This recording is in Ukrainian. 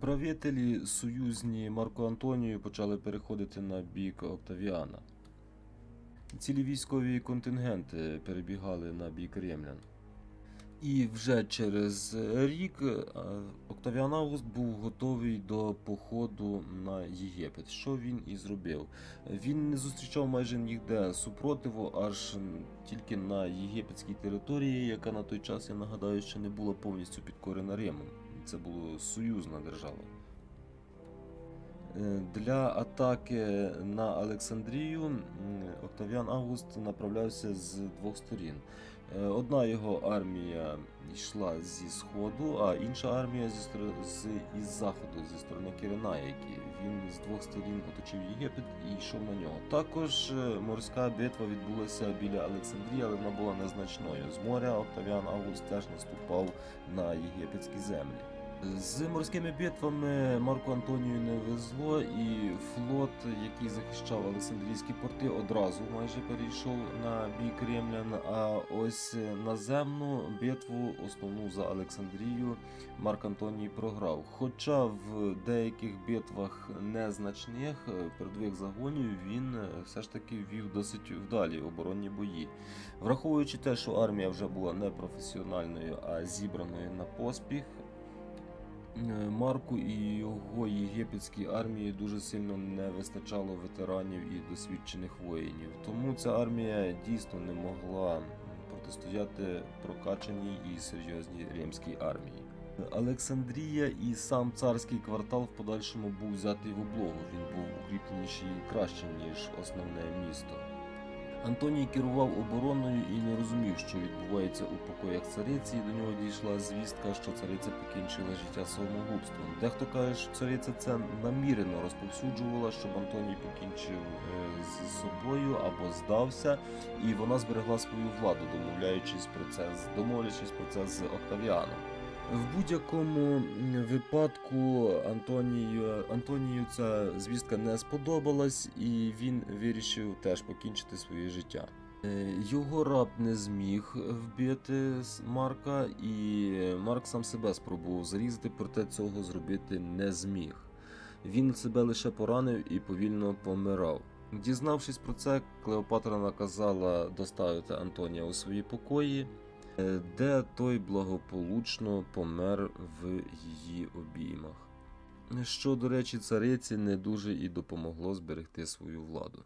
Правителі союзні Марко Антонію почали переходити на бік Октавіана. Цілі військові контингенти перебігали на бік римлян. І вже через рік е, Октавіан Август був готовий до походу на Єгипет. Що він і зробив? Він не зустрічав майже ніде супротиву, аж тільки на єгипетській території, яка на той час, я нагадаю, ще не була повністю підкорена Римом. Це була союзна держава. Е, Для атаки на Олександрію Октавіан Август направлявся з двох сторін. Е, Одна його армія йшла зі сходу, а інша армія зі з із заходу, зі сторони Кирина, який Він з двох сторін оточив Єгипет і йшов на нього. Також е, морська битва відбулася біля Олександрії, але вона була незначною. З моря Октавіан Август теж наступав на єгипетські землі. З морськими битвами Марку Антонію не везло, і флот, який захищав Олександрійські порти, одразу майже перейшов на бік римлян. А ось наземну битву, основну за Олександрію, Марк Антоній програв. Хоча в деяких битвах незначних передових загонів він все ж таки вів досить вдалі оборонні бої. Враховуючи те, що армія вже була не професіональною, а зібраною на поспіх. Е, Марку і його єгипетській армії дуже сильно не вистачало ветеранів і досвідчених воїнів. Тому ця армія дійсно не могла протистояти прокачаній і серйозній римській армії. Олександрія і сам царський квартал в подальшому був взятий в облогу. Він був укріпленіший і краще, ніж основне місто. Антоній керував обороною і не розумів, що відбувається у покоях цариці, і до нього дійшла звістка, що цариця покінчила життя самогубством. Дехто каже, що цариця це намірено розповсюджувала, щоб Антоній покінчив е, з собою або здався, і вона зберегла свою владу, домовляючись про це, домовлячись про це з Октавіаном. В будь-якому випадку Антонію, Антонію ця звістка не сподобалась, і він вирішив теж покінчити своє життя. Е, Його раб не зміг вбити Марка, і Марк сам себе спробував зарізати, проте цього зробити не зміг. Він себе лише поранив і повільно помирав. Дізнавшись про це, Клеопатра наказала доставити Антонія у свої покої, де той благополучно помер в її обіймах. Що, до речі, цариці не дуже і допомогло зберегти свою владу.